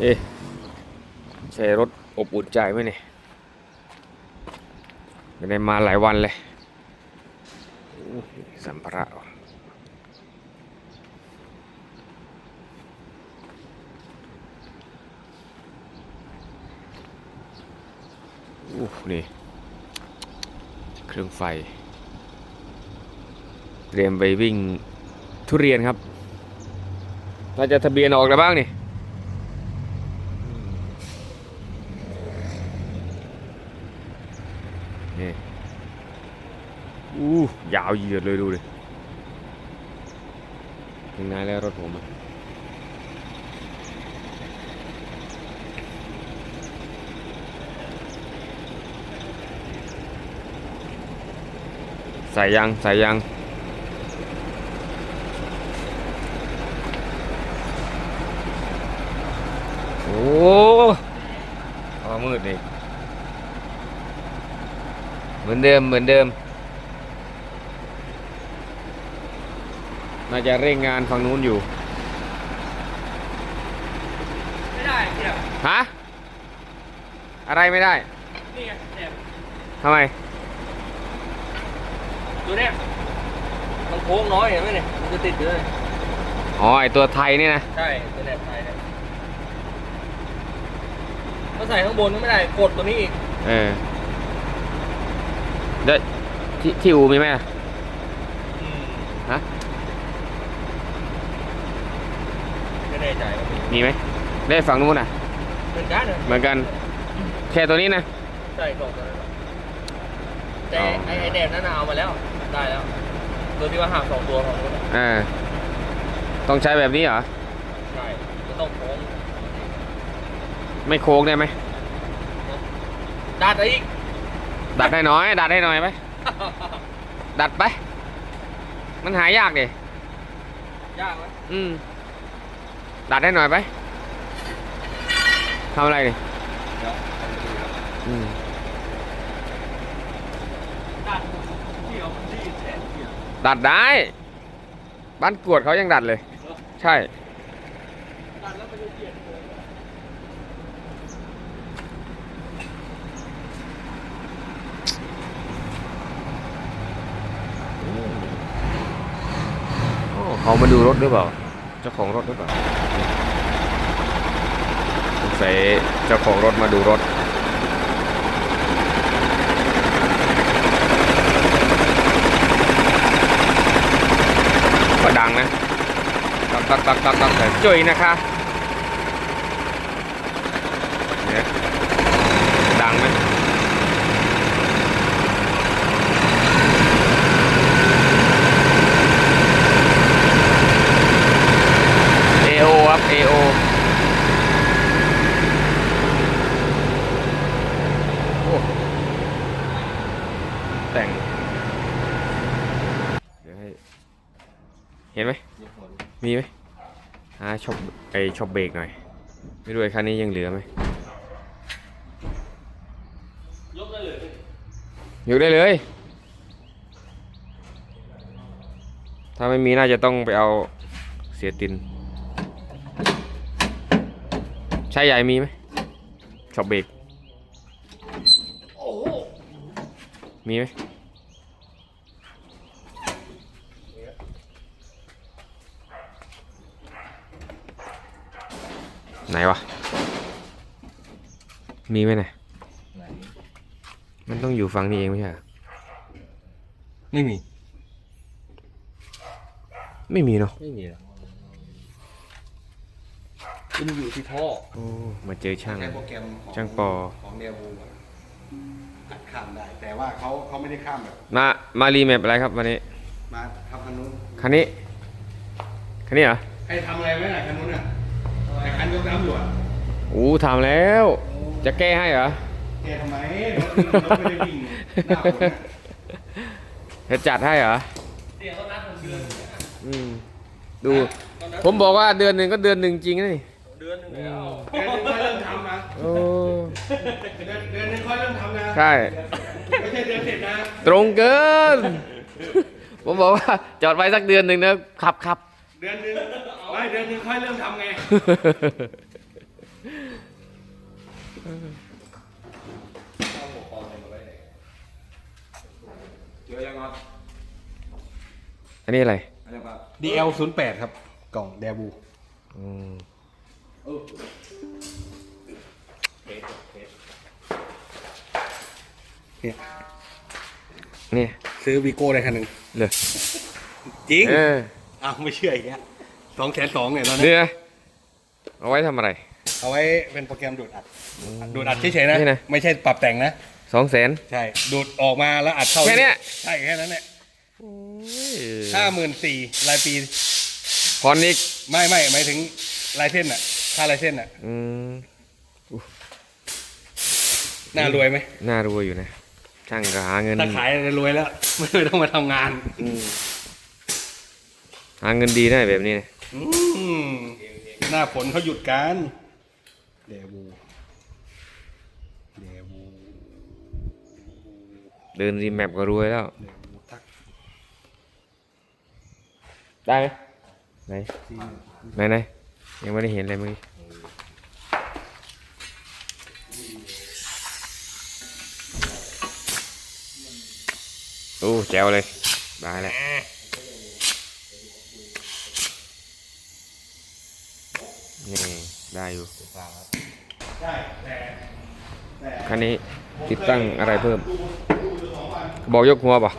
เอ๊ะใช้รถอบอุ่นใจไหมเนี่ยไม่ได้มาหลายวันเลย สัมภาระอู้นี่ เครื่องไฟ เตรียมไปวิ่งทุเรียนครับ น่าจะทะเบียนออกแล้วบ้างนี่อู้ ยาวเหยียดเลยดูดิถึงไหนแล้วรถผมอะใส่ยังใส่ยังโอ้พอมืดนี่เหมือนเดิมเหมือนเดิม น่าจะเร่งงานฝั่งนู้นอยู่ ไม่ได้เนี่ยฮะ อะไรไม่ได้ นี่ไงเนี่ยทำไมตัวเนี้ยมันโค้งน้อยเห็นไหมเนี่ยมันจะติดอยู่เลยอ๋อ ไอตัวไทยนี่นะ ใช่ตัวเนี้ยไทยเนี่ยก็ใส่ข้างบนก็ไม่ได้กดตัวนี้อีกเออเดี๋ยวที่ที่อูมีไหมอะอืมฮะ ไม่ แน่ใจว่ามีมีไหมได้ฝั่งนู้นอะเป็นการเลยเหมือนกัน แค่ตัวนี้นะ ใช่กดตัวนั้นแต่อ๋อไอ้ไอ้แดมนั่นน่ะเอามาแล้ว ได้แล้ว ตัวที่ว่าหักสองตัวของนู้นน่ะอ่า ต้องใช้แบบนี้เหรอ ใช่ก็ต้องโค้งไม่โค้งได้ไหม ดัดอีก ดัดให้น้อย ดัดให้หน่อยไหม ดัดไป มันหายากดิยากไหมอืม ดัดให้หน่อยไปทำอะไรนี่ดัดได้ บ้านกวดเขายังดัดเลย ใช่เขามาดูรถหรือเปล่า จ้าของรถหรือเปล่าสงสัยเจ้าของรถมาดูรถก็ดังนะตักตักตักตักตักแต่จุยนะคะเนี่ยดังไหมเับเออโอ้แต่ง เดี๋ยวให้ เห็นไหม มีไหมหาช็อปไอช็อปเบรกหน่อย ไม่รู้ไอคันนี้ยังเหลือไหมยกได้เลยยู่ได้เลย ถ้าไม่มีน่าจะต้องไปเอาเสียติน ใช่ใหญ่มีไหมช็อปเบรกโอ้โหมีไหมไหนวะ มีไหมเนี่ยไหนมันต้องอยู่ฝั่งนี้เองไม่ใช่เหรอไม่มี ไม่มีเนาะไม่มีหรอ กมันอยู่ที่ท่อโอ้มาเจอช่าง ใช้โปรแกรมของช่างปอ ของเดียบูอะอัดข้ามได้ แต่ว่าเขาเขาไม่ได้ข้ามแบบ มา มารีแมปอะไรครับวันนี้ มาทำคันนู้น คันนี้ คันนี้เหรอให้ทำอะไรไหมล่ะคันนู้นอะไอ้คันยกน้ำอยู่อะอู้ทำแล้ว จะแก้ให้เหรอ แกทำไมรถรถไม่ได้วิ่งหน้าฝนอะจะจัดให้เหรอเสียงเขานัดผมเดือนอืม ดู ผมบอกว่าเดือนหนึ่งก็เดือนหนึ่งจริงนะนี่ เดือนหนึงแล้วเดือนหนึงค่อยเริ่มทำนะ โอ้เดือนเดือนหนึงค่อยเริ่มทำนะ ใช่ ไม่ใช่เดือนเสร็จนะ ตรงเกิน ผมบอกว่าจอดไว้สักเดือนหนึ่งนะขับขับ เดือนหนึงไม่เดือนหนึงค่อยเริ่มทำไงเจอยังงอนอันนี้อะไร อะไรบ้าง DL 0 8ครับ กล่องแดบูอืม เนี่ยนี่ซื้อวีโก้ได้คันหนึ่งเลยจริงเอออ้าวไม่เชื่ออีกแล้วสองแสนสองเนี่ยตอนนี้เนี่นะเอาไว้ทำอะไร เอาไว้เป็นโปรแกรมดูดอัดดูดอัดเฉยๆนะ นี่นะ ไม่ใช่ปรับแต่งนะ สองแสน ใช่ดูดออกมาแล้วอัดเข้าแค่เนี้ย ใช่แค่นั้นแหละห้าหมื่นสี่รายปี พรอีกไม่ไม่หมายถึงลายเส้นอะ ค่าลายเส้นอะอืมน่ารวยไหมน่ารวยอยู่นะช่างก็หาเงินถ้าขายจะรวยแล้ว ไม่ต้องมาทำงานหาเงินดีได้แบบนี้นะอืมหน้าฝนเขาหยุดกันเดบูเดบูเดินรีแมปก็รวยแล้วเดบูทักได้ไหมไหนที่ไหนไหน ยังไม่ได้เห็นเลยมื่อกี้โอ้แจวเลยได้แล้วนี่ได้อยู่ได้แต่แต่คันนี้ติดตั้งอะไรเพิ่ม บอกยกหัวป่ะ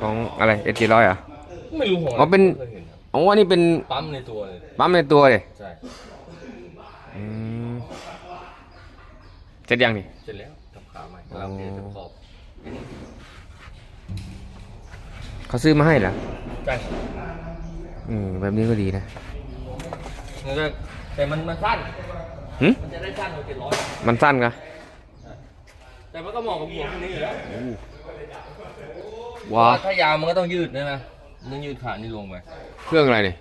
ของอะไรเอจีร้อยอะ ไม่รู้หัวอ๋อเป็นคยห็นครับอ๋ออันนี้เป็นปั๊มในตัวเลยปั๊มในตัวเลยใช่อืมเสร็จยังนี่ เสร็จแล้วทำขาใหม่กำลังเทจะขอบเขาซื้อมาให้เหรอใช่อืมแบบนี้ก็ดีนะมันก็แต่มันมันสั้นหึมันจะได้สั้นกว่าเจ็ดร้อยมันสั้นกะแต่มันก็เหมาะกับหัวพวกนี้อยู่แล้วว้าถ้ายาวมันก็ต้องยืดนะนะมั นต้องยืดขานี่ลงไปเครื่องอะไรนี่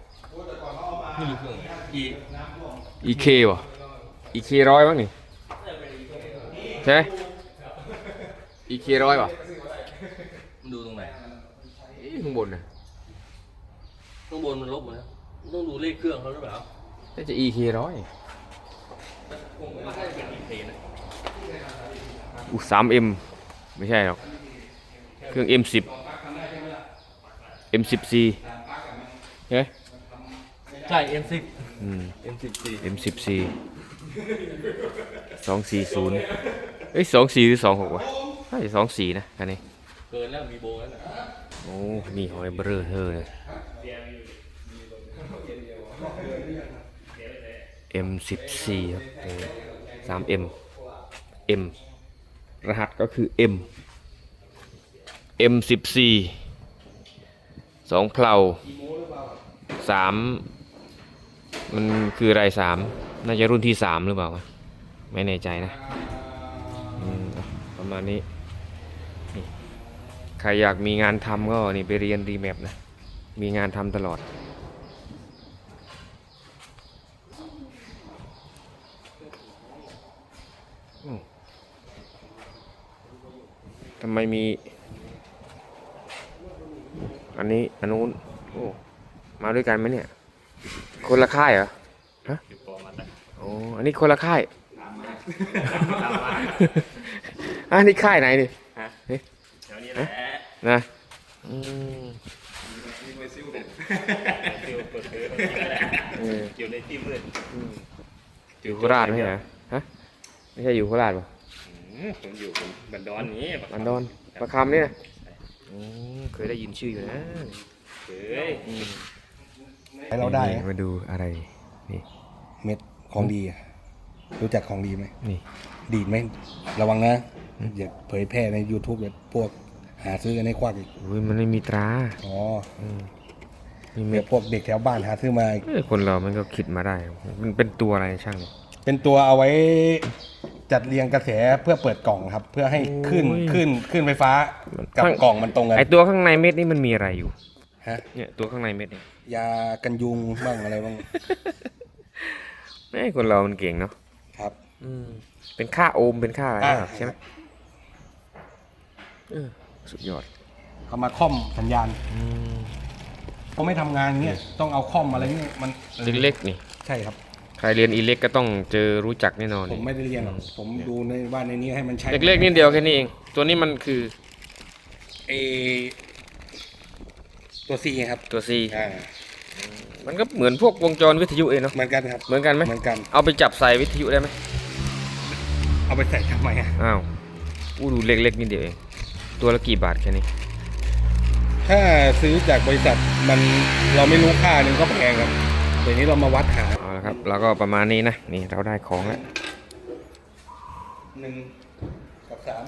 ไม่รู้เครื่องอี EK วะ EK ร้อยมั้งนี่ใช่ไหม EK ร้อยวะมันดูตรงไหนเอ๊ะข้างบนนะข้างบนมันลบหมดแล้วมันต้องดูเลขเครื่องเขาหรือเปล่าน่าจะ EK ร้อยมันน่าจะเป็นอีเพนะอู้สาม M ไม่ใช่หรอกเครื่อง M สิบ M สิบ C ใช่ไหมใช่ M10 อืม M14 M สิบ C สองสี่ศูนย์เอ้ยสองสี่หรือสองหกวะใช่สองสี่นะคันนี้ เกินแล้วมีโบแล้วนะโอ้ นี่หอยเบอร์เธอเลย M สิบสี่ครับสาม M M รหัสก็คือ M M สองเพลาสามมันคืออะไรสามน่าจะรุ่นที่สามหรือเปล่า ไม่แน่ใจนะประมาณนี้ ใครอยากมีงานทำก็นี่ไปเรียนรีแมปนะ มีงานทำตลอดทำไมมี อันนี้อันนู้นโอ้มาด้วยกันไหมเนี่ย คนละค่ายเหรอฮะโอ้อันนี้คนละค่ายอันนี้ค่ายไหนนี่เฮ้ยแถวนี้แหละนะอืมฟิวเปิดเผยเอออยู่ในที่มืดอยู่โคราชไหมเหรอฮะไม่ใช่อยู่โคราชป่ะผมอยู่บันดอนนี้บันดอนประคำนี่นะ อืมเคยได้ยินชื่ออยู่นะเฮ้ยให้เราได้นี่นะมาดูอะไร นี่เม็ดของดีอะรู้จักของดีไหม นี่ ดีดไหมระวังนะอย่าเผยแพร่ใน YouTube แบบพวกหาซื้อกันให้ควักอีกอุ้ยมันไม่มีตราอ๋อนี่เดี๋เม็ยดวพวกเด็กแถวบ้านหาซื้อมาอีกเอ้ยคนเรามันก็คิดมาได้ มันเป็นตัวอะไรช่างเนี่ย เป็นตัวเอาไว้จัดเรียงกระแสเพื่อเปิดกล่องครับ เพื่อให้ขึ้นโอ้ย ขึ้นขึ้นไฟฟ้ากับข้างกล่องมันตรงกันไอตัวข้างในเม็ดนี่มันมีอะไรอยู่ฮะเนี่ยตัวข้างในเม็ดเนี่ยยากันยุงบ้างอะไรบ้างแม่คนเรามันเก่งเนาะครับ อืมเป็นค่าโอห์มเป็นค่าอะไรอ่า ใช่ไหมเออสุดยอดเอามาค่อมสัญญาณอืมเขาไม่ทำงานอย่างเงี้ยต้องเอาคอมอะไรเงี้ยมันเล็กๆนี่ ใช่ครับ ใครเรียนอีเล็กก็ต้องเจอรู้จักแน่นอนผมไม่ได้เรียนหรอกผมดูในบ้านในนี้ให้มันใช้เล็กๆนิดเดียวแค่นี้เอง ตัวนี้มันคือเอตัวซีครับตัว C อ่ามันก็เหมือนพวกวงจรวิทยุเองเนาะเหมือนกันครับเหมือนกันไหมเหมือนกันเอาไปจับใส่วิทยุได้ไหมเอาไปใส่ทำไมอะอ้าวอู้ดูเล็กๆนิดเดียวเองตัวละกี่บาทแค่นี้ ถ้าซื้อจากบริษัทมันเราไม่รู้ค่านึงก็แพงครับเดี๋ยวนี้เรามาวัดหาเอาละ ครับแล้วก็ประมาณนี้นะ นี่เราได้ของแล้วหนึ่งกับสาม